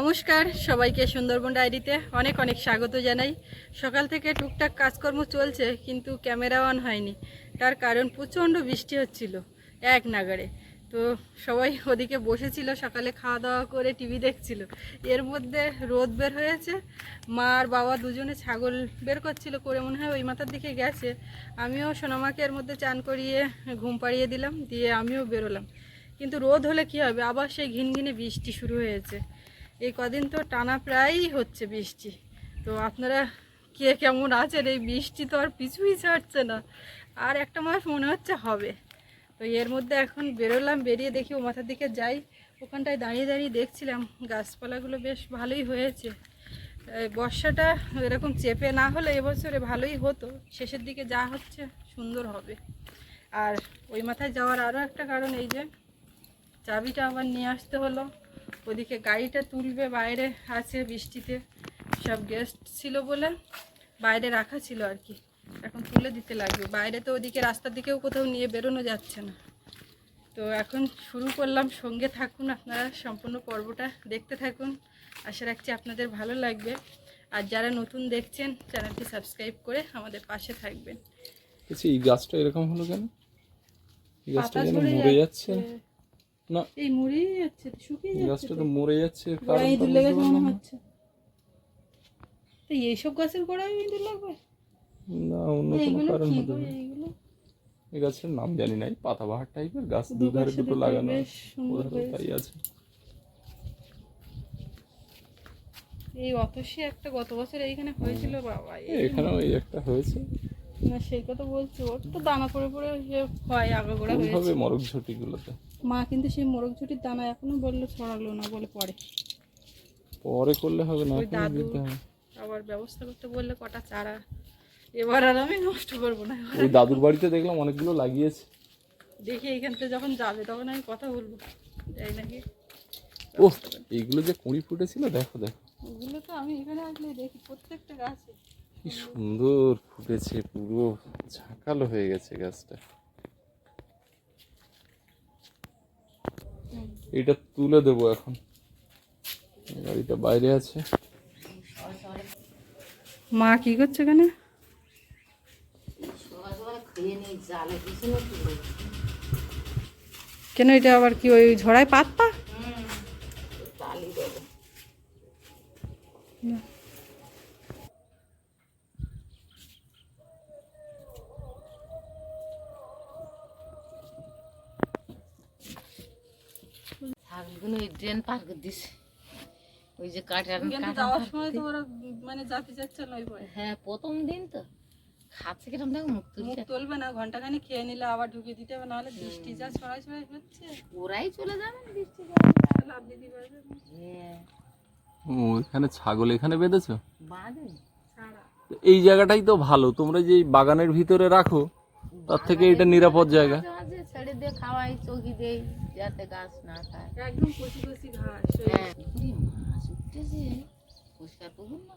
নমস্কার, সবাইকে সুন্দরবন ডায়েরিতে অনেক অনেক স্বাগত জানাই। সকাল থেকে টুকটাক কাজকর্ম চলছে, কিন্তু ক্যামেরা অন হয়নি। তার কারণ প্রচণ্ড বৃষ্টি হচ্ছিল এক নাগারে তো সবাই ওদিকে বসেছিল, সকালে খাওয়া দাওয়া করে টিভি দেখছিল। এর মধ্যে রোদ বের হয়েছে। মা আর বাবা দুজনে ছাগল বের করছিল করে মনে হয় ওই মাথার দিকে গেছে। আমিও সোনামাকে এর মধ্যে চান করিয়ে ঘুম পাড়িয়ে দিলাম, দিয়ে আমিও বেরোলাম। কিন্তু রোদ হলে কি হবে? আবার সেই ঘিনঘিনে বৃষ্টি শুরু হয়েছে। এই কদিন তো টানা প্রায়ই হচ্ছে বৃষ্টি। তো আপনারা কে কেমন আছেন? এই বৃষ্টি তো আর পিছুই ছাড়ছে না। আর একটা মাস মনে হচ্ছে হবে। তো এর মধ্যে এখন বেরোলাম, বেরিয়ে দেখি ও মাথার দিকে যাই। ওখানটায় দাঁড়িয়ে দাঁড়িয়ে দেখছিলাম, গাছপালাগুলো বেশ ভালোই হয়েছে। বর্ষাটা এরকম চেপে না হলে এবছরে ভালোই হতো। শেষের দিকে যা হচ্ছে সুন্দর হবে। আর ওই মাথায় যাওয়ার আরও একটা কারণ এই যে, চাবিটা আবার নিয়ে আসতে হলো। ওদিকে গাড়িটা তুলবে বাইরে আছে বৃষ্টিতে। সব গেস্ট ছিল বলে বাইরে রাখা ছিল আর কি। এখন তুলে দিতে লাগবে। বাইরে তো ওদিকে রাস্তার দিকেও কোথাও নিয়ে বেরোনো যাচ্ছে না। তো এখন শুরু করলাম। সঙ্গে থাকুন আপনারা সম্পূর্ণ পর্বটা। দেখতে থাকুন। আশা রাখছি আপনাদের ভালো লাগবে। আর যারা নতুন দেখছেন চ্যানেলটি সাবস্ক্রাইব করে আমাদের পাশে থাকবেন। এই গাছটা এরকম হলো কেন? এই গাছটা যেন মরে যাচ্ছে। না। এই মুড়িয়ে যাচ্ছে শুকিয়ে যাচ্ছে গাছটা তো। মরে যাচ্ছে ইঁদুর বুঝতে লেগেছে মনে হচ্ছে। তো এইসব গাছের গোড়ায় ইঁদুর লাগবে? না অন্য কোনো কারণ হতে পারে। এই গাছের নাম জানি না এই পাতাবাহার টাইপের গাছ দুধারে দুটো লাগানো। তাই আছে। এই অতসী একটা গত বছর এইখানে হয়েছিল বাবা এই এখানেও এই একটা হয়েছে। না সেই কথা বলছি। ওর তো দানা পড়ে পড়ে যে হয় আগাগোড়া হয়েছে। মরক মা কিন্তু সেই ঝুটির দানা এখনও বলল ছড়ালো না বলে পরে। পরে করলে হবে না দাদু আবার ব্যবস্থা করতে বললে কটা চারা। এবার আর আমি নষ্ট করব না। ওই দাদুর বাড়িতে দেখলাম অনেকগুলো লাগিয়েছে। দেখি এখান থেকে যখন যাবে তখন আমি কথা বলব। যাই নাকি? ও এইগুলো যে কুড়ি ফুটেছিল দেখো দেখো। ওগুলো তো আমি এখানে আসলে দেখি প্রত্যেকটা গাছে। কি সুন্দর ফুটেছে পুরো ঝাঁকালো হয়ে গেছে গাছটা। এটা তুলে দেবো এখন। গাড়িটা বাইরে আছে। মা কি করছে এখানে? কেন এটা আবার কি ওই ঝড়ায় পাত্তা ছাগলগুলো ওই ড্রেন পার করে দিছে। ওই যে কাটার যাওয়ার সময় তো ওরা মানে জাতি যাচ্ছে নয় হ্যাঁ প্রথম দিন তো। খাচ্ছে কিরম দেখো মুখ মুখ তুলবে না ঘন্টাখানি খেয়ে নিলে আবার ঢুকিয়ে দিতে হবে নাহলে বৃষ্টি যা ছড়াই ছড়াই হচ্ছে। ওরাই চলে যাবে বৃষ্টি লাভ দিতে পারবে। হ্যাঁ। ও এখানে ছাগল এখানে বেঁধেছো? বাঁধে। এই জায়গাটাই তো ভালো তোমরা যে বাগানের ভিতরে রাখো তার থেকে এটা নিরাপদ জায়গা। ছেড়ে দিয়ে খাওয়াই চৌকি দেই যাতে গাছ না খায়। একদম কচি কচি ঘাস হ্যাঁ। মাছ উঠতেছে পরিষ্কার পুকুর না?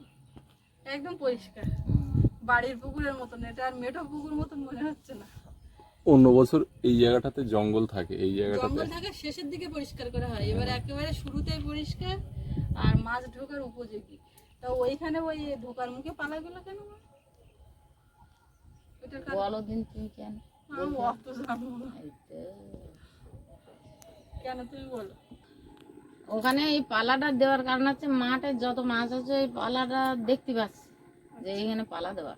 একদম পরিষ্কার। বাড়ির পুকুরের মতন এটা আর মেঠো পুকুর মতন মনে হচ্ছে না। অন্য বছর এই জায়গাটাতে জঙ্গল থাকে এই জায়গাটাতে জঙ্গল থাকে শেষের দিকে পরিষ্কার করা হয়। এবার একেবারে শুরুতেই পরিষ্কার আর মাছ ঢোকার উপযোগী। তা ওইখানে ওই ঢোকার মুখে পালাগুলো কেন মা? ওইটার কারণ বলো দিন তুমি কেন? বলো? ওখানে এই পালাটা দেওয়ার কারণ হচ্ছে মাঠে যত মাছ আছে এই পালাটা দেখতে পাচ্ছি যে এইখানে পালা দেওয়া।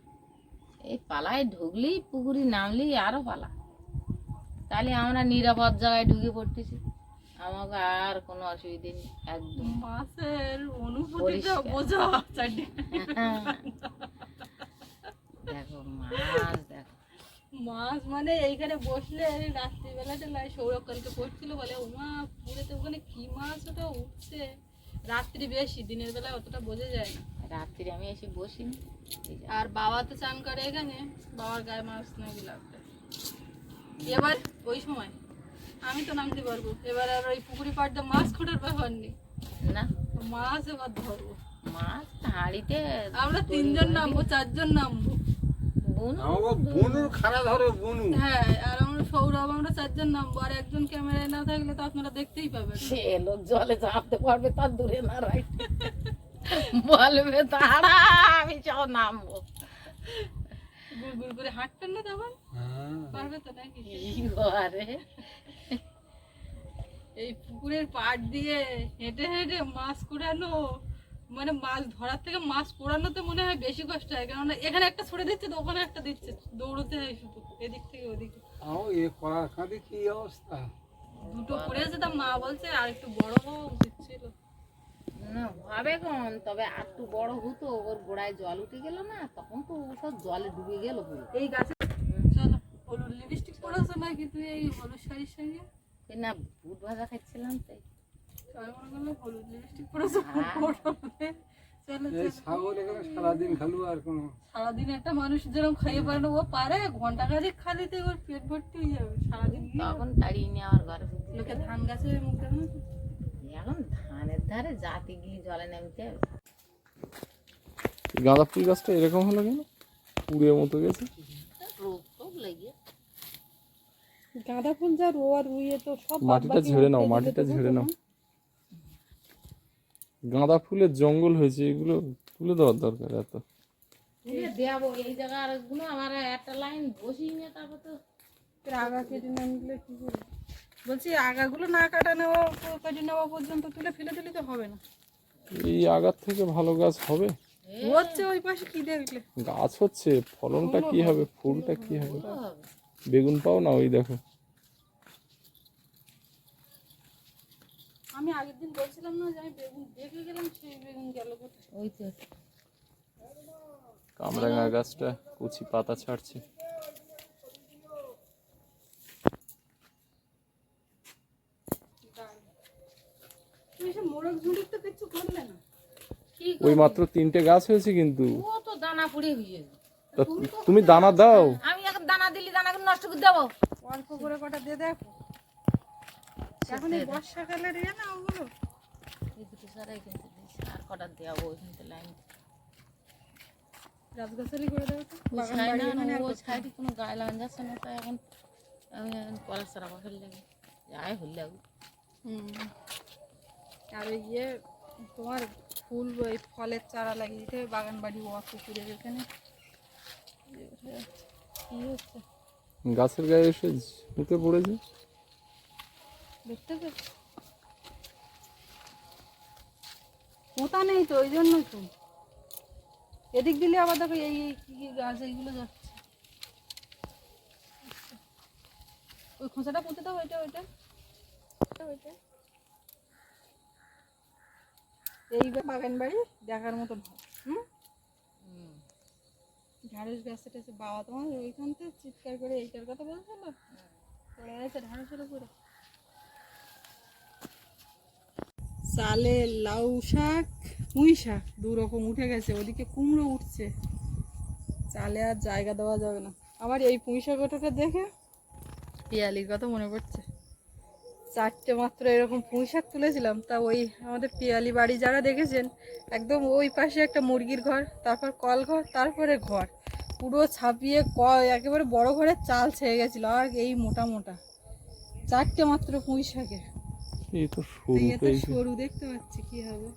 এই পালায় ঢুকলেই পুকুরি নামলেই আরও পালা। তাহলে আমরা নিরাপদ জায়গায় ঢুকে পড়তেছি। আমাকে আর কোনো অসুবিধে নেই একদম। মাছের অনুভূতিটা বোঝা দেখো মাছ মাছ মানে এইখানে বসলে রাত্রিবেলাটা লাই সৌরভ কালকে পড়ছিল বলে উমা পুরেতে ওখানে কি মাছ? ওটা উঠছে। রাত্রি বেশি দিনের বেলা অতটা বোঝা যায় না। রাত্রি আমি এসে বসিনি। আর বাবা তো চান করে এখানে বাবার গায়ে মাছ নাকি লাগবে এবার ওই সময় আমি তো নামতে পারব। এবার আর ওই পুকুরি পাড়টা মাছ খোঁটার ব্যাপার নেই। না। মাছ এবার ধরবো। মাছ হাঁড়িতে আমরা তিনজন নামবো চারজন নামবো। বুনো। আমাকে বনুর খাড়া ধরে বনু। হ্যাঁ আর আমরা সৌরভ আমরা চারজন নামবো। আর একজন ক্যামেরায় না থাকলে তো আপনারা দেখতেই পাবেন। সে লোক জলে চাপতে পারবে তার দূরে না রাখ বলবে তারা আমি সব নামবো। গুড় করে হাঁটতেন না তখন? পারবে তো নাকি? কি এই পুকুরের পাড় দিয়ে হেঁটে হেঁটে মাছ কুড়ানো। মানে মাছ ধরার থেকে মাছ কুড়ানোতে মনে হয় বেশি কষ্ট হয় কেননা এখানে একটা ছুড়ে দিচ্ছে তো ওখানে একটা দিচ্ছে দৌড়তে হয় শুধু এদিক থেকে ওদিকে। আও এ করার কাঁধে কি অবস্থা? দুটো পড়েছে তা মা বলছে আর একটু বড় হওয়া উচিত ছিল না ভাবে কোন তবে আর একটু বড় হতো ওর গোড়ায় জল উঠে গেল না তখন তো ও সব জলে ডুবে গেল এই গাছে চলো হলুদ লিপস্টিক পরেছো নাকি তুই এই হলুদ শাড়ির সঙ্গে? না বুট ভাজা খাচ্ছিলাম তাই। সারাদিন খালু আর কোনো সারাদিন একটা মানুষ যেরকম খাইয়ে পারে না ও পারে ঘণ্টা খানিক খালিতে ওর পেট ভর্তি হয়ে যাবে সারাদিন। তখন তাড়িয়ে নিয়ে আমার ঘরে লোকে ধান গাছে মুখ দেখো এখন ধানের ধারে জাতি গিয়ে জলে নামতে গাঁদা ফুল গাছটা এরকম হলো কেন? পুড়ে মতো গেছে। গাঁদা ফুল যা রোয়া রুইয়ে তো সব মাটিটা ঝেড়ে নাও মাটিটা ঝেড়ে নাও। গাঁদা ফুলের জঙ্গল হয়েছে এগুলো তুলে দেওয়ার দরকার এত। দেবো এই জায়গারগুলো আমার একটা লাইন বসিয়ে নিয়ে তারপর তো আগা কেটে না নিলে কি করব? বলছি আগাগুলো না কাটা নেওয়া কেটে নেওয়া পর্যন্ত তুলে ফেলে দিলে তো হবে না। এই আগার থেকে ভালো গাছ হবে? হচ্ছে ওই পাশে কি দেখলে? গাছ হচ্ছে ফলনটা কি হবে ফুলটা কি হবে। বেগুন পাও না ওই দেখো। আমি আগের দিন বলছিলাম না যে আমি বেগুন দেখে গেলাম সেই বেগুন গেল কোথায়? ওই তো। কামরাঙা গাছটা কুচি পাতা ছাড়ছে। তুমি সে মোরগ ঝুড়ির কিচ্ছু করলে না। কি ওই মাত্র তিনটে গাছ হয়েছে কিন্তু। ও তো দানা পুড়ে হয়ে তা তুমি দানা দাও। আমি এখন দানা দিলি দানা নষ্ট করে দেবো। অল্প করে কটা দিয়ে দেখো। এখন এই বর্ষাকালের ইয়ে না ওগুলো? এই দুটো সারাই কিন্তু দিস। আর কটা দেবো ওইখান থেকে লাইন গাছগাছালি করে দেবো তো ওই বাগান ছাই বাড়ি না এখানে আর ওই করতে ছাইটি কোনো গায়ে লাগানো যাচ্ছে না তাই এখন আমি এখন সারা বাসল লাগে যাই হল লাগু আর ইয়ে তোমার ফুল ওই ফলের চারা লাগিয়ে দিতে হবে বাগান বাড়ি ওয়া পুকুরের এখানে। কি হচ্ছে? গাছের গায়ে এসে ঝুঁকে পড়েছে? দেখতে পেয়েছ? মোতা নেই তো ওই জন্য তো। এদিক দিলে আবার দেখো এই এই কি কি গাছ এইগুলো যাচ্ছে। ওই খোঁচাটা পুঁতে দাও ওইটা ওইটা। এই বাগান বাড়ি দেখার মতো হুম? ঢাড়স গাছে টাছে বাবা তোমার ওইখান থেকে চিৎকার করে এইটার কথা বলছিল পড়ে আছে ঢাড়সের উপরে। চালে লাউ শাক, পুঁই শাক, দু রকম উঠে গেছে, ওদিকে কুমড়ো উঠছে। চালে আর জায়গা দেওয়া যাবে না। আমার এই পুঁই শাক ওটাকে দেখে পিয়ালির কথা মনে পড়ছে। চারটে মাত্র এরকম পুঁই শাক তুলেছিলাম, তা ওই আমাদের পিয়ালি বাড়ি যারা দেখেছেন, একদম ওই পাশে একটা মুরগির ঘর, তারপর কল ঘর, তারপরে ঘর। পুরো ছাপিয়ে ক, একেবারে বড় ঘরের চাল ছেয়ে গেছিল, আর এই মোটা মোটা। চারটে মাত্র পুঁই শাকে এই তো তো সরু সরু দেখতে পাচ্ছি কি হবে?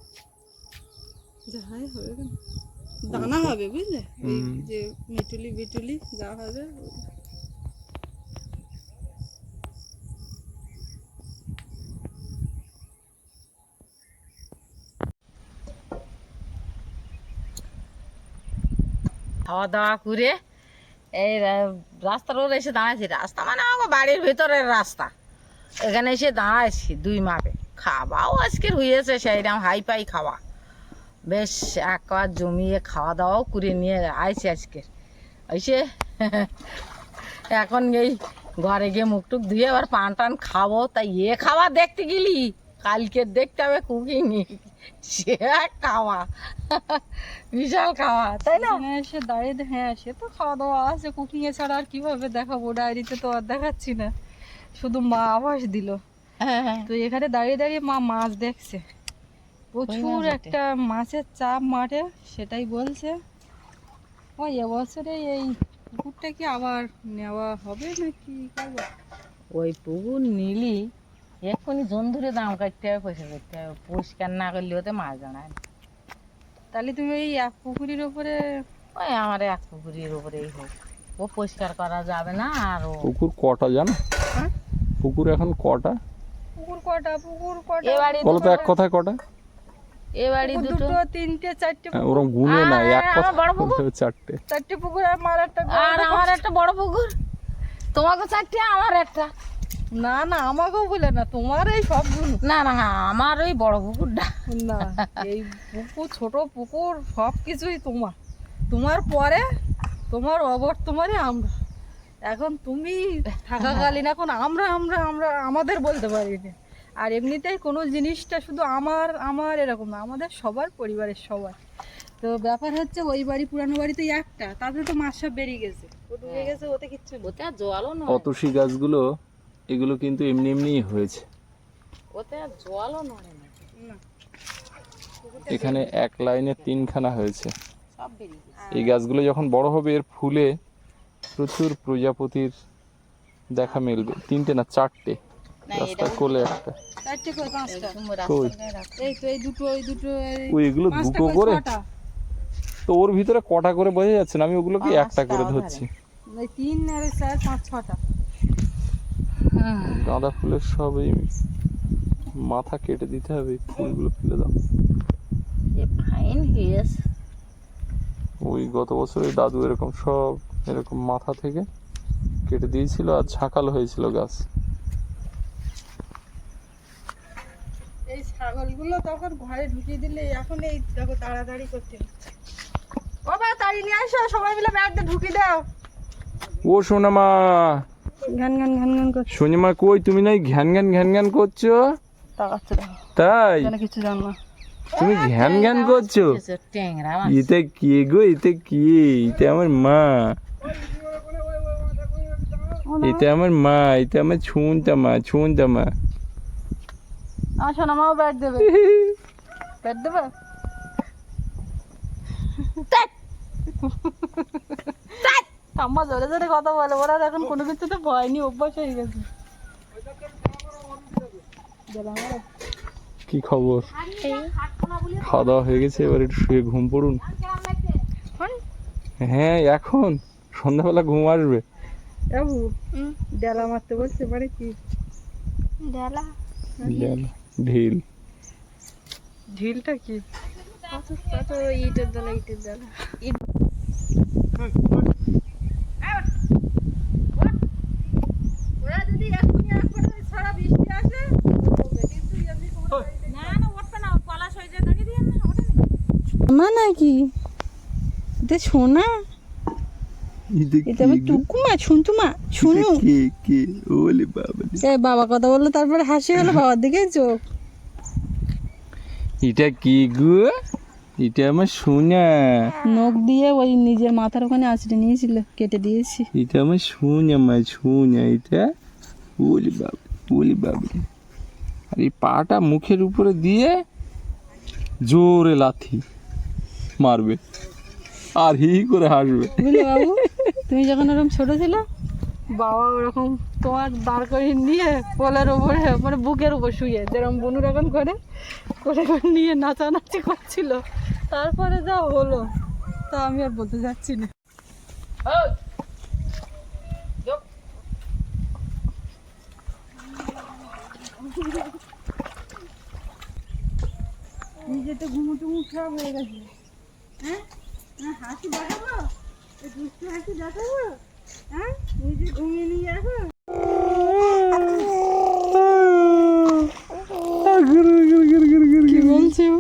দানা হবে বুঝলে? ওই যে মিটুলি বিটুলি যা হবে। খাওয়া দাওয়া করে এই রাস্তার ওর এসে দাঁড়াইছি। রাস্তা মানে আমার বাড়ির ভেতরের রাস্তা। এখানে এসে দাঁড়াইছি, দুই মাপে। খাওয়াও আজকের হয়েছে সেইরকম হাই পাই খাওয়া। বেশ একবার জমিয়ে খাওয়া দাওয়াও করে নিয়ে আইছি আজকে এসে এখন এই ঘরে গিয়ে মুখ টুক ধুয়ে আবার পান টান খাব। তাই এ খাওয়া দেখতে গেলি কালকে দেখতে হবে কুকিং। সে এক খাওয়া, বিশাল খাওয়া, তাই না? এখানে এসে দাঁড়িয়ে হ্যাঁ সে তো খাওয়া দাওয়া আছে কুকিং এ ছাড়া আর কীভাবে দেখাবো? ডায়েরিতে তো আর দেখাচ্ছি না। শুধু মা আভাস দিল। হ্যাঁ হ্যাঁ। তো এখানে দাঁড়িয়ে দাঁড়িয়ে মা মাছ দেখছে। প্রচুর একটা মাছের চাপ মাঠে সেটাই বলছে। ও এবছরে এই পুকুরটা কি আবার নেওয়া হবে নাকি? করব ওই পুকুর নিলি এক্ষুনি জন ধরে দাম কাটতে হবে পয়সা করতে হবে। পরিষ্কার না করলে ওতে মাছ জানায় না। তাহলে তুমি এই এক পুকুরের ওপরে ওই আমার এক পুকুরের উপরেই হোক। ও পরিষ্কার করা যাবে না আর ও পুকুর কটা জানো? হ্যাঁ? পুকুর এখন কটা? পুকুর কটা? পুকুর কটা? এ বাড়ি বলো তো এক কথায় কটা? এ বাড়ি পুকুর দুটো। দুটো তিনটে চারটে হ্যাঁ, ওরকম গুনে না এক কথা আমার বড় পুকুর? চারটে। চারটে পুকুর আর মার একটা আর আমার একটা বড় পুকুর। তোমাকে চারটে আমার একটা। না না আমাকেও বলে না তোমার এই সবগুলো। না না আমার ওই বড় পুকুরটা। না এই পুকুর ছোট পুকুর সব কিছুই তোমার। তোমার পরে তোমার অবর্তমানে আমরা। এখন তুমি থাকাকালীন এখন আমরা আমরা আমরা আমাদের বলতে পারি না আর এমনিতেই কোনো জিনিসটা শুধু আমার আমার এরকম না আমাদের সবার পরিবারের সবার। তো ব্যাপার হচ্ছে ওই বাড়ি পুরানো বাড়িতে একটা তাতে তো মাছ সব বেরিয়ে গেছে। ও ডুবে গেছে ওতে কিচ্ছু ওতে আর জলও নয়। অতসী গাছগুলো এগুলো কিন্তু এমনি এমনিই হয়েছে। ওতে আর জলও নয় না। এখানে এক লাইনে তিনখানা হয়েছে। সব এই গাছগুলো যখন বড় হবে এর ফুলে প্রচুর প্রজাপতির দেখা মিলবে। তিনটে না চারটে? রাস্তার কোলে একটা। এই দুটো এই দুটো এই ওই এগুলো পাঁচটা দুটো করে তো ওর ভিতরে কটা করে বোঝা যাচ্ছে না? আমি ওগুলোকে একটা করে ধরছি? তিন আর চার পাঁচ ছটা। গাঁদা ফুলের সব এই মাথা কেটে দিতে হবে ফুলগুলো ফেলে দাও। ওই গত বছর ওই দাদু এরকম সব এরকম মাথা থেকে কেটে দিয়েছিল আর ঝাঁকাল হয়েছিল গাছ। এই ছাগলগুলো তখন ঘরে ঢুকিয়ে দিলে এখন এই দেখো তাড়াতাড়ি করতে ও বা তাড়ি নিয়ে আসো সবাই মিলে ব্যাগটা ঢুকিয়ে দাও। ও সোনামা। ঘান ঘান ঘান ঘান করছে। সোনিমা কই তুমি নাই ঘ্যান ঘ্যান ঘ্যান ঘ্যান করছ? তাকাচ্ছে দেখো। তাই? কিছু জান না। তুমি ঘ্যান ঘ্যান করছ। এটা কে গো এটা কি? এটা আমার মা। এটা আমার মা এটা আমার ছুনটা মা ছুনটা মা। আমার শোনা মাও ব্যাগ দেবে। ব্যাগ দেবে? ঠাম্মা জোরে জোরে কথা বলে ওরা এখন কোনো কিছুতে ভয় নেই অভ্যাস হয়ে গেছে। কি খবর? খাওয়া দাওয়া হয়ে গেছে এবার একটু শুয়ে ঘুম পড়ুন। হ্যাঁ এখন। সন্ধ্যাবেলা ঘুম আসবে। বাবু ডেলা মারতে বলছে মানে কি? জানো, ঢিল। ঢিলটা কি? ইটের দলা ইটের দলা। কিন্তু এমনি মা নাকি? এটা সোনা। এটা আমার টুকুমা শুনতুমা শুনু কে কে? ওলে বাবা এ বাবা কথা বলল তারপরে হাসি হলো বাবার দিকে চোখ। এটা কি গো? এটা আমার সোনা। নখ দিয়ে ওই নিজের মাথার ওখানে আঁচড়ে নিয়েছিল কেটে দিয়েছি। এটা আমার সোনা মা সোনা এটা। ওলে বাবা ওলে বাবা আর এই পাটা মুখের উপরে দিয়ে জোরে লাথি মারবে। আর হি হি করে হাসবে। বাবু তুমি যখন ওরকম ছোট ছিল? বাবা ওরকম তোমার দাঁড় করিয়ে নিয়ে কোলের উপরে মানে বুকের উপর শুয়ে যেরকম বনুর এখন করে কোলে করে নিয়ে নাচানাচি করছিল। তারপরে যা হলো তা আমি আর বলতে যাচ্ছি না। নিজে তো ঘুমু টুমু সব হয়ে গেছে। হ্যাঁ? হাসি এই দুষ্টু হাসি দেখাবো হ্যাঁ নিজে ঘুমিয়ে নিয়ে আসো কি বলছে ও?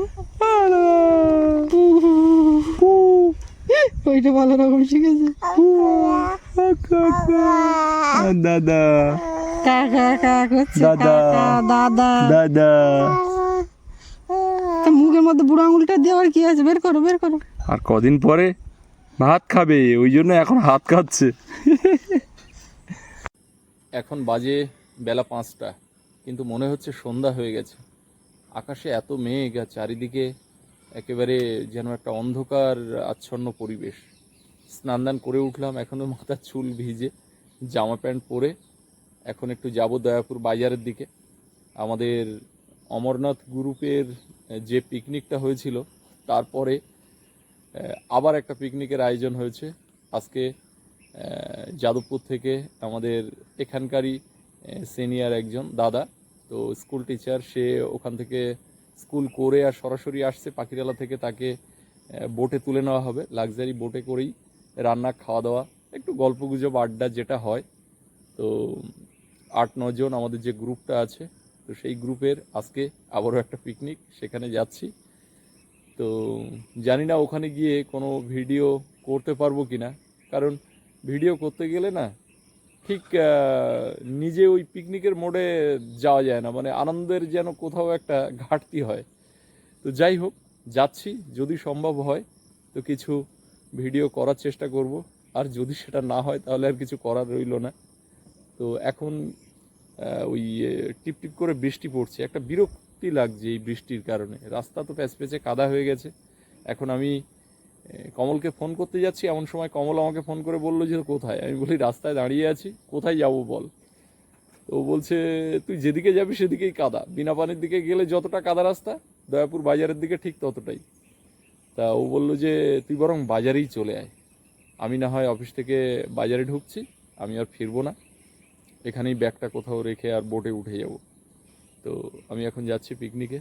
ওইটা ভালো রকম শিখেছে। দাদা। কাকা কাকা করছে দাদা। দাদা। দাদা। তা মুখের মধ্যে বুড়ো আঙুলটা দিয়ে আবার কি আছে? বের করো বের করো। আর কদিন পরে? ভাত খাবে, ওই জন্য এখন হাত খাচ্ছে এখন বাজে বেলা পাঁচটা, কিন্তু মনে হচ্ছে সন্ধ্যা হয়ে গেছে। আকাশে এত মেঘ আর চারিদিকে একেবারে যেন একটা অন্ধকার আচ্ছন্ন পরিবেশ। স্নান দান করে উঠলাম এখনও মাথার চুল ভিজে, জামা প্যান্ট পরে। এখন একটু যাব দয়াপুর বাজারের দিকে। আমাদের অমরনাথ গ্রুপের যে পিকনিকটা হয়েছিল, তারপরে আবার একটা পিকনিকের আয়োজন হয়েছে। আজকে যাদবপুর থেকে আমাদের এখানকারই সিনিয়র একজন দাদা। তো স্কুল টিচার সে ওখান থেকে স্কুল করে আর সরাসরি আসছে। পাখিরালা থেকে তাকে বোটে তুলে নেওয়া হবে। লাক্সারি বোটে করেই রান্না খাওয়া দাওয়া একটু গল্প গুজব আড্ডা যেটা হয়। তো আট নজন আমাদের যে গ্রুপটা আছে, তো সেই গ্রুপের আজকে আবারও একটা পিকনিক সেখানে যাচ্ছি। তো জানি না ওখানে গিয়ে কোনো ভিডিও করতে পারব কি না কারণ ভিডিও করতে গেলে না ঠিক নিজে ওই পিকনিকের মোড়ে যাওয়া যায় না। মানে আনন্দের যেন কোথাও একটা ঘাটতি হয়। তো যাই হোক যাচ্ছি যদি সম্ভব হয় তো কিছু ভিডিও করার চেষ্টা করব। আর যদি সেটা না হয় তাহলে আর কিছু করার রইল না। তো এখন ওই আহ, টিপ টিপ করে বৃষ্টি পড়ছে। একটা বিরক্তি লাগছে এই বৃষ্টির কারণে। রাস্তা তো প্যাচপেচে কাদা হয়ে গেছে। এখন আমি কমলকে ফোন করতে যাচ্ছি। এমন সময় কমল আমাকে ফোন করে বলল যে, কোথায়? আমি বলি, রাস্তায় দাঁড়িয়ে আছি। কোথায় যাব বল? তো বলছে, তুই যেদিকে যাবি সেদিকেই কাদা। বিনা পানির দিকে গেলে যতটা কাদা রাস্তা, দয়াপুর বাজারের দিকে ঠিক ততটাই। তা ও বলল যে, তুই বরং বাজারেই চলে আয়। আমি না হয় অফিস থেকে বাজারে ঢুকছি। আমি আর ফিরবো না। এখানেই ব্যাগটা কোথাও রেখে আর বোটে উঠে যাব। তো আমি এখন যাচ্ছি পিকনিকে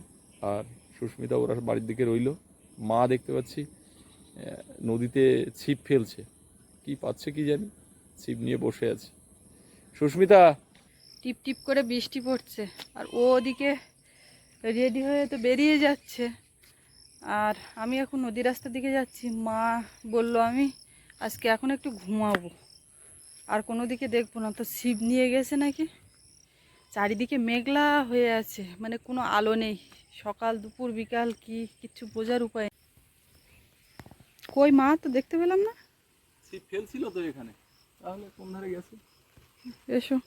আর সুস্মিতা ওরা বাড়ির দিকে রইল। মা দেখতে পাচ্ছি নদীতে ছিপ ফেলছে। কি পাচ্ছে কি জানি? ছিপ নিয়ে বসে আছে। সুস্মিতা! টিপ টিপ করে বৃষ্টি পড়ছে। আর ও ওদিকে রেডি হয়ে তো বেরিয়ে যাচ্ছে। আর আমি এখন নদী রাস্তার দিকে যাচ্ছি। মা বলল, আমি আজকে এখন একটু ঘুমাবো। আর কোনো দিকে দেখব না। তো ছিপ নিয়ে গেছে নাকি? চারিদিকে মেঘলা হয়ে আছে মানে কোনো আলো নেই। সকাল দুপুর বিকাল কি কিচ্ছু বোঝার উপায়। কই মা তো দেখতে পেলাম না। ছিপ ফেলছিল তো এখানে। তাহলে কোন ধারে গেছে? এসো।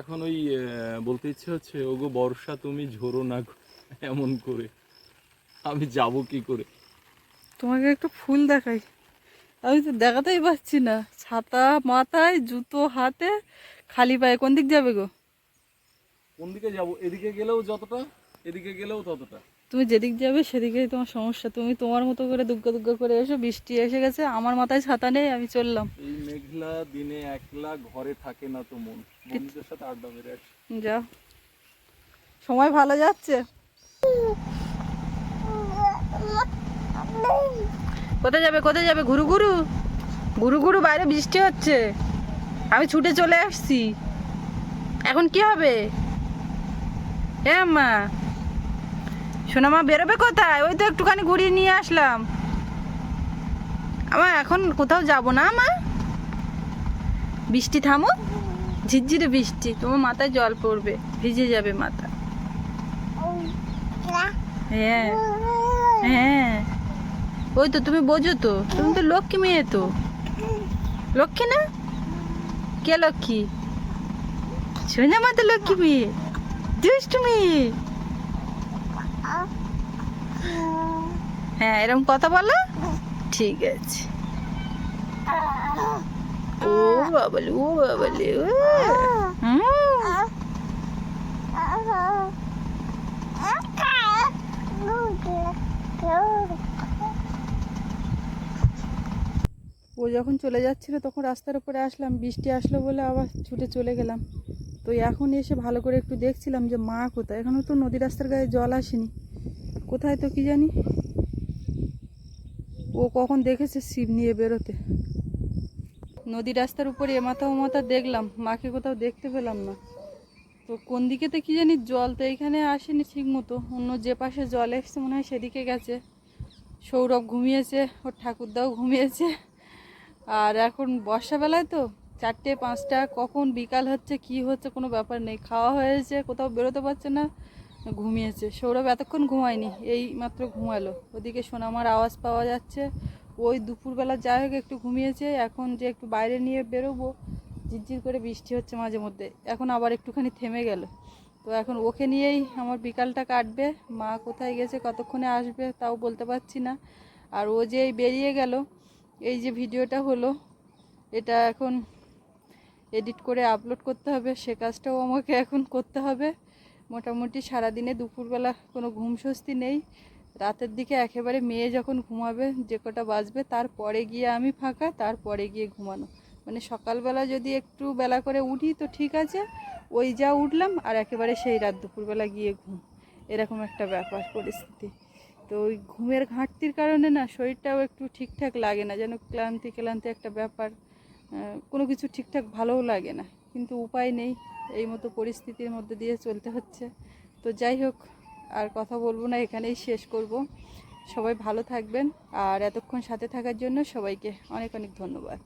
এখন ওই বলতে ইচ্ছে হচ্ছে ওগো বর্ষা তুমি ঝোরো না এমন করে। আমি যাব কি করে? তোমাকে একটু ফুল দেখাই। আমি তো দেখাতেই পাচ্ছি না। ছাতা মাথায় জুতো হাতে খালি পায়ে। কোন দিক যাবে গো? কোন দিকে যাব? এদিকে গেলেও যতটা এদিকে গেলেও ততটা। তুমি যেদিক যাবে সেদিকেই তোমার সমস্যা। তুমি তোমার মতো করে দুগ্গা দুগ্গা করে এসো বৃষ্টি এসে গেছে আমার মাথায় ছাতা নেই আমি চললাম। এই মেঘলা দিনে একলা ঘরে থাকে না তো মন। বন্ধুদের সাথে আড্ডা মেরে আসি। যাও। সময় ভালো যাচ্ছে? কোথায় যাবে কোথায় যাবে? ঘুরু ঘুরু? ঘুরু ঘুরু বাইরে বৃষ্টি হচ্ছে। আমি ছুটে চলে আসছি। এখন কি হবে? এ মা। শোনা মা বেরোবে কোথায়? ওই তো একটুখানি ঘুরিয়ে নিয়ে আসলাম। আমার এখন কোথাও যাব না মা? বৃষ্টি থামো। ঝিরঝিরে বৃষ্টি, তোমার মাথায় জল পড়বে, ভিজে যাবে মাথা। হ্যাঁ। হ্যাঁ। ওই তো, তুমি বোঝো তো, তুমি তো লক্ষ্মী মেয়ে তো। লক্ষ্মী না? কে লক্ষ্মী? সোনা মা তো লক্ষ্মী মেয়ে। দুষ্টু মেয়ে হ্যাঁ এরকম কথা বলো। ঠিক আছে। ও বাবালে ও বাবালে ও যখন চলে যাচ্ছিল, তখন রাস্তার উপরে আসলাম, বৃষ্টি আসলো বলে আবার ছুটে চলে গেলাম। তো এখন এসে ভালো করে একটু দেখছিলাম যে মা কোথায়? এখনও তো নদী রাস্তার গায়ে জল আসেনি। কোথায় তো কি জানি? ও কখন দেখেছে শিব নিয়ে বেরোতে। নদী রাস্তার উপরে এমাথা ওমাথা দেখলাম, মাকে কোথাও দেখতে পেলাম না। তো কোন দিকে তো কী জানি জল তো এখানে আসেনি ঠিক মতো অন্য যে পাশে জল এসছে মনে হয় সেদিকে গেছে। সৌরভ ঘুমিয়েছে, ওর ঠাকুরদাও ঘুমিয়েছে। আর এখন বর্ষাবেলায় তো চারটে, পাঁচটা, কখন বিকাল হচ্ছে, কি হচ্ছে, কোনো ব্যাপার নেই। খাওয়া হয়েছে, কোথাও বেরোতে পারছে না, ঘুমিয়েছে। সৌরভ এতক্ষণ ঘুমায়নি, এই মাত্র ঘুমালো। ওদিকে সোনামার আওয়াজ পাওয়া যাচ্ছে, ওই দুপুরবেলা যাই হোক একটু ঘুমিয়েছে, এখন যে একটু বাইরে নিয়ে বেরোবো, ঝিরঝির করে বৃষ্টি হচ্ছে মাঝে মধ্যে। এখন আবার একটুখানি থেমে গেল। তো এখন ওকে নিয়েই আমার বিকালটা কাটবে, মা কোথায় গেছে, কতক্ষণে আসবে, তাও বলতে পারছি না। আর ও যে বেরিয়ে গেল, এই যে ভিডিওটা হলো, এটা এখন এডিট করে আপলোড করতে হবে, সে কাজটাও আমাকে এখন করতে হবে। মোটামুটি সারাদিনে দুপুরবেলা কোনো ঘুম স্বস্তি নেই। রাতের দিকে একেবারে মেয়ে যখন ঘুমাবে, যে কটা বাজবে, তারপরে গিয়ে আমি ফাঁকা, তারপরে গিয়ে ঘুমানো। মানে সকালবেলা যদি একটু বেলা করে উঠি, তো ঠিক আছে, ওই যা উঠলাম আর একেবারে সেই রাত দুপুরবেলা গিয়ে ঘুম। এরকম একটা ব্যাপার পরিস্থিতি। তো ওই ঘুমের ঘাটতির কারণে না শরীরটাও একটু ঠিকঠাক লাগে না, যেন ক্লান্তি ক্লান্তি একটা ব্যাপার। কোনো কিছু ঠিকঠাক ভালোও লাগে না। কিন্তু উপায় নেই, এই মতো পরিস্থিতির মধ্যে দিয়ে চলতে হচ্ছে। তো যাই হোক, আর কথা বলব না, এখানেই শেষ করব। সবাই ভালো থাকবেন, আর এতক্ষণ সাথে থাকার জন্য সবাইকে অনেক অনেক ধন্যবাদ।